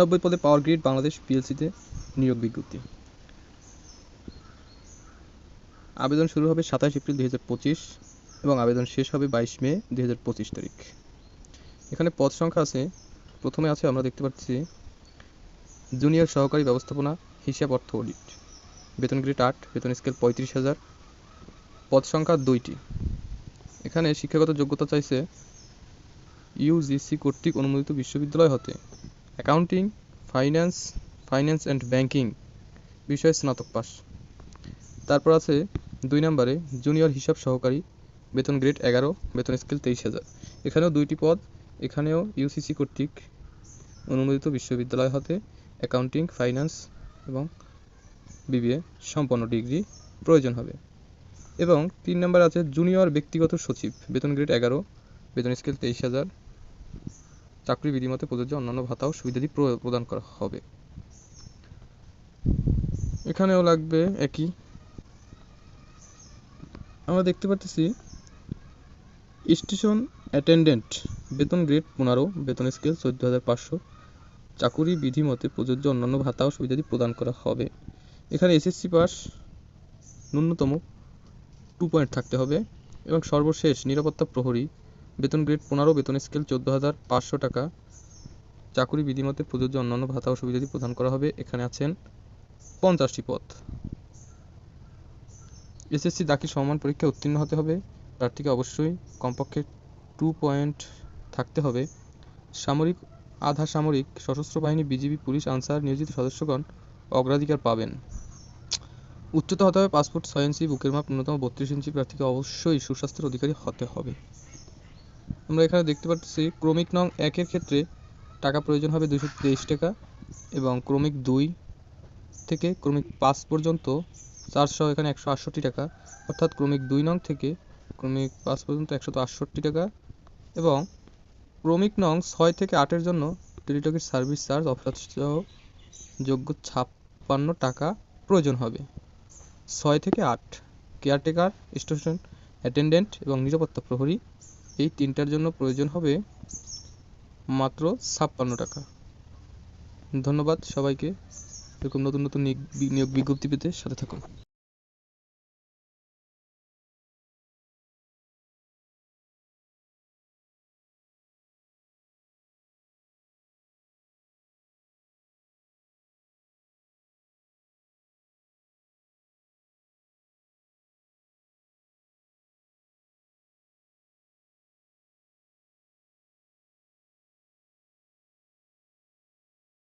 নব্বই পদে power grid Bangladesh পিএলসিতে নিয়োগ বিজ্ঞপ্তি। আবেদন শুরু হবে সাতাশ এপ্রিল দুই হাজার পঁচিশ এবং আবেদন শেষ হবে বাইশ মে দুই হাজার পঁচিশ তারিখ। এখানে পদ সংখ্যা আছে। প্রথমে আছে, আমরা দেখতে পাচ্ছি জুনিয়র সহকারী ব্যবস্থাপনা, হিসাব অর্থ অডিট বেতন গ্রেড আট, বেতন স্কেল পঁয়ত্রিশ হাজার, পদ সংখ্যা দুইটি। এখানে শিক্ষাগত যোগ্যতা চাইছে ইউজিসি কর্তৃক অনুমোদিত বিশ্ববিদ্যালয় হতে। Accounting, finance finance and banking, বিষয়ে স্নাতক পাস। তারপর আছে দুই নম্বরে জুনিয়র হিসাব সহকারী, বেতন গ্রেড এগারো, বেতন স্কেল তেইশ হাজার। এখানেও দুইটি পদ, এখানেও ইউসিসি কর্তৃক অনুমোদিত বিশ্ববিদ্যালয় হতে অ্যাকাউন্টিং, ফাইন্যান্স এবং বিবিএ সম্পন্ন ডিগ্রি প্রয়োজন হবে। এবং তিন নম্বর আছে জুনিয়র ব্যক্তিগত সচিব, বেতন গ্রেড এগারো, বেতন স্কেল তেইশ হাজার। চাকরি বিধিমতে প্রযোজ্য অন্যান্য ভাতা ও সুবিধাদি প্র- প্রদান করা হবে। এখানেও লাগবে একই। আমরা দেখতে পাচ্ছি স্টেশন অ্যাটেন্ডেন্ট, বেতন গ্রেড পনেরো, বেতন স্কেল চোদ্দ হাজার পাঁচশো, চাকুরি বিধিমতে প্রযোজ্য অন্যান্য ভাতা ও সুবিধাদি প্রদান করা হবে। এখানে এসএসসি পাস, ন্যূনতম টু পয়েন্ট থাকতে হবে এবং সর্বশেষ নিরাপত্তা প্রহরী বেতন গ্রেড পনেরো, বেতন স্কেল চোদ্দ হাজার পাঁচশো টাকা। চাকুরি বিধিমতে প্রযোজ্য অন্যান্য ভাতা ও সুবিধাদি প্রদান করা হবে। এখানে আছেন পঞ্চাশটি পদ। এসএসসি দাখিল সমান পরীক্ষায় উত্তীর্ণ হতে হবে। প্রার্থীকে অবশ্যই কমপক্ষে টু পয়েন্ট থাকতে হবে। সামরিক, আধা সামরিক সশস্ত্র বাহিনী, বিজিবি, পুলিশ, আনসার নিয়োজিত সদস্যগণ অগ্রাধিকার পাবেন। উচ্চতা হতে হবে পাসপোর্ট ছয় ইঞ্চি, বুকের মাপ ন্যূনতম বত্রিশ ইঞ্চি। প্রার্থীকে অবশ্যই সুস্বাস্থ্যের অধিকারী হতে হবে। আমরা এখানে দেখতে পাচ্ছি ক্রমিক নং একের ক্ষেত্রে টাকা প্রয়োজন হবে দুশো টাকা এবং ক্রমিক দুই থেকে ক্রমিক পাঁচ পর্যন্ত চারশো এখানে একশো আটষট্টি টাকা। অর্থাৎ ক্রমিক দুই নং থেকে ক্রমিক পাঁচ পর্যন্ত একশত আটষট্টি টাকা এবং ক্রমিক নং ছয় থেকে আটের জন্য টেলিটকের সার্ভিস চার্জ অফারসহ যোগ্য ছাপ্পান্ন টাকা প্রয়োজন হবে। ছয় থেকে আট কেয়ারটেকার, স্টেশন অ্যাটেন্ডেন্ট এবং নিরাপত্তা প্রহরী এই তিনটার জন্য প্রয়োজন হবে মাত্র ছাপ্পান্ন টাকা। ধন্যবাদ সবাইকে। এরকম নতুন নতুন নিয়োগ বিজ্ঞপ্তি পেতে সাথে থাকুন।